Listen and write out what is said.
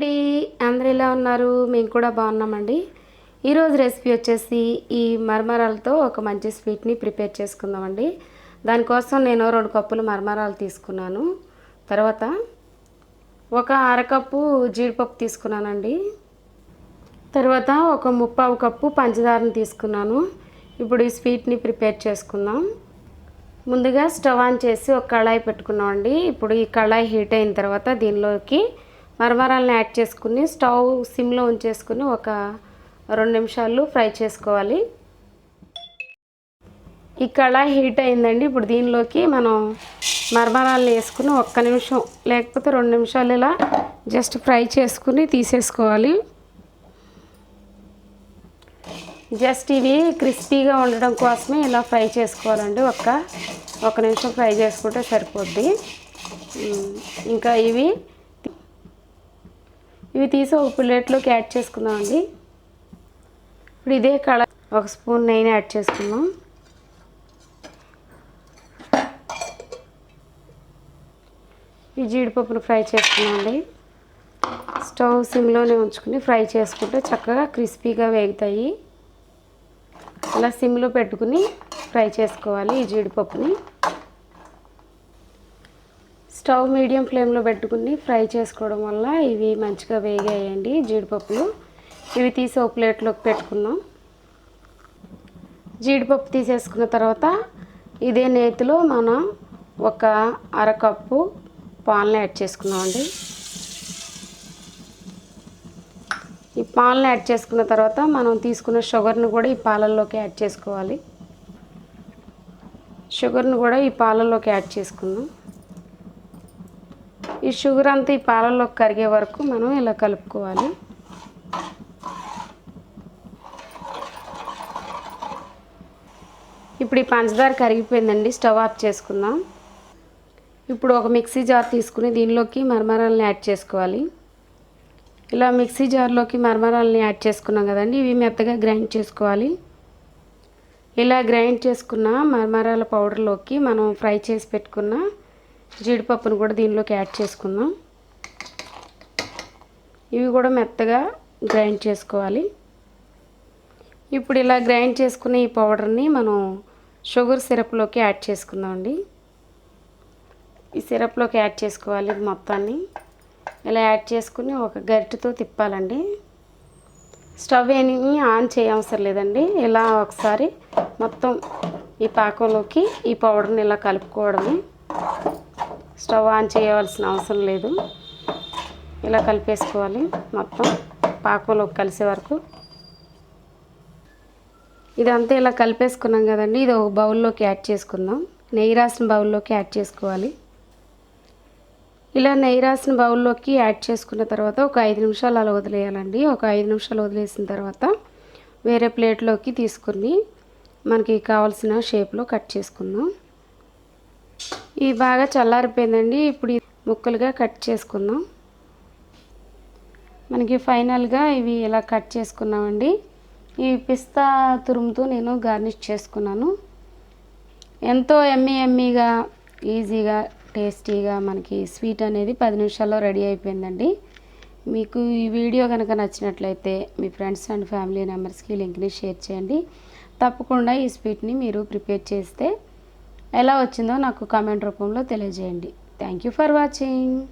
అండి? అందరు ఎలా ఉన్నారు? మేము కూడా బాగున్నామండి. ఈరోజు రెసిపీ వచ్చేసి ఈ మరమరాలతో ఒక మంచి స్వీట్ని ప్రిపేర్ చేసుకుందామండి. దానికోసం నేను రెండు కప్పులు మరమరాలు తీసుకున్నాను. తర్వాత ఒక అరకప్పు జీడిపప్పు తీసుకున్నానండి. తర్వాత ఒక ముప్పావు కప్పు పంచదారని తీసుకున్నాను. ఇప్పుడు ఈ స్వీట్ని ప్రిపేర్ చేసుకుందాం. ముందుగా స్టవ్ ఆన్ చేసి ఒక కళాయి పెట్టుకున్నామండి. ఇప్పుడు ఈ కళాయి హీట్ అయిన తర్వాత దీనిలోకి మరమరాలను యాడ్ చేసుకుని స్టవ్ సిమ్లో ఉంచేసుకుని ఒక రెండు నిమిషాలు ఫ్రై చేసుకోవాలి. ఈ కళాయి హీట్ అయిందండి. ఇప్పుడు దీనిలోకి మనం మరమరాలను వేసుకుని ఒక్క నిమిషం లేకపోతే రెండు నిమిషాలు ఇలా జస్ట్ ఫ్రై చేసుకుని తీసేసుకోవాలి. జస్ట్ ఇవి క్రిస్పీగా ఉండడం కోసమే ఇలా ఫ్రై చేసుకోవాలండి. ఒక్క ఒక నిమిషం ఫ్రై చేసుకుంటే సరిపోద్ది. ఇంకా ఇవి ఇవి తీసి ఒక ప్లేట్లోకి యాడ్ చేసుకుందామండి. ఇప్పుడు ఇదే కళ ఒక స్పూన్ నెయ్యిని యాడ్ చేసుకుందాం. ఈ జీడిపప్పును ఫ్రై చేసుకున్నామండి స్టవ్ సిమ్లోనే ఉంచుకుని ఫ్రై చేసుకుంటే చక్కగా క్రిస్పీగా వేగుతాయి. అలా సిమ్లో పెట్టుకుని ఫ్రై చేసుకోవాలి ఈ జీడిపప్పుని. స్టవ్ మీడియం ఫ్లేమ్లో పెట్టుకుని ఫ్రై చేసుకోవడం వల్ల ఇవి మంచిగా వేగాయండి జీడిపప్పులు. ఇవి తీసి ఒక ప్లేట్లోకి పెట్టుకున్నాం జీడిపప్పు తీసేసుకున్న తర్వాత ఇదే నేతిలో మనం ఒక అరకప్పు పాలను యాడ్ చేసుకున్నామండి ఈ పాలను యాడ్ చేసుకున్న తర్వాత మనం తీసుకున్న షుగర్ని కూడా ఈ పాలల్లోకి యాడ్ చేసుకోవాలి. షుగర్ను కూడా ఈ పాలల్లోకి యాడ్ చేసుకుందాం. ఈ షుగర్ అంతా ఈ పాలలో కరిగే వరకు మనం ఇలా కలుపుకోవాలి. ఇప్పుడు ఈ పంచదార కరిగిపోయిందండి స్టవ్ ఆఫ్ చేసుకుందాం. ఇప్పుడు ఒక మిక్సీ జార్ తీసుకుని దీనిలోకి మరమరాలను యాడ్ చేసుకోవాలి. ఇలా మిక్సీ జార్లోకి మరమరాలని యాడ్ చేసుకున్నాం కదండి ఇవి మెత్తగా గ్రైండ్ చేసుకోవాలి. ఇలా గ్రైండ్ చేసుకున్న మరమరాల పౌడర్లోకి మనం ఫ్రై చేసి పెట్టుకున్న జీడిపప్పును కూడా దీనిలోకి యాడ్ చేసుకుందాం. ఇవి కూడా మెత్తగా గ్రైండ్ చేసుకోవాలి. ఇప్పుడు ఇలా గ్రైండ్ చేసుకున్న ఈ పౌడర్ని మనం షుగర్ సిరప్లోకి యాడ్ చేసుకుందామండి ఈ సిరప్లోకి యాడ్ చేసుకోవాలి మొత్తాన్ని. ఇలా యాడ్ చేసుకుని ఒక గరిటెతో తిప్పాలండి. స్టవ్ ఏమి ఆన్ చేయవసరం లేదండి. ఇలా ఒకసారి మొత్తం ఈ పాకంలోకి ఈ పౌడర్ని ఇలా కలుపుకోవడమే. స్టవ్ ఆన్ చేయవలసిన అవసరం లేదు. ఇలా కలిపేసుకోవాలి మొత్తం పాకంలో కలిసే వరకు. ఇదంతా ఇలా కలిపేసుకున్నాం కదండి. ఇది ఒక బౌల్లోకి యాడ్ చేసుకుందాం. నెయ్యి రాసిన బౌల్లోకి యాడ్ చేసుకోవాలి. ఇలా నెయ్యి రాసిన బౌల్లోకి యాడ్ చేసుకున్న తర్వాత ఒక ఐదు నిమిషాలు అలా వదిలేయాలండి. ఒక ఐదు నిమిషాలు వదిలేసిన తర్వాత వేరే ప్లేట్లోకి తీసుకుని మనకి కావాల్సిన షేప్లో కట్ చేసుకుందాం. ఇవి బాగా చల్లారిపోయిందండి. ఇప్పుడు ముక్కలుగా కట్ చేసుకుందాం. మనకి ఫైనల్గా ఇవి ఇలా కట్ చేసుకున్నామండి. ఈ పిస్తా తురుముతో నేను గార్నిష్ చేసుకున్నాను. ఎంతో ఎమ్మీ ఎమ్మీగా ఈజీగా టేస్టీగా మనకి స్వీట్ అనేది పది నిమిషాల్లో రెడీ అయిపోయిందండి. మీకు ఈ వీడియో కనుక నచ్చినట్లయితే మీ ఫ్రెండ్స్ అండ్ ఫ్యామిలీ మెంబర్స్కి లింక్ని షేర్ చేయండి. తప్పకుండా ఈ స్వీట్ని మీరు ప్రిపేర్ చేస్తే ఎలా వచ్చిందో నాకు కామెంట్ రూపంలో తెలియజేయండి. Thank you for watching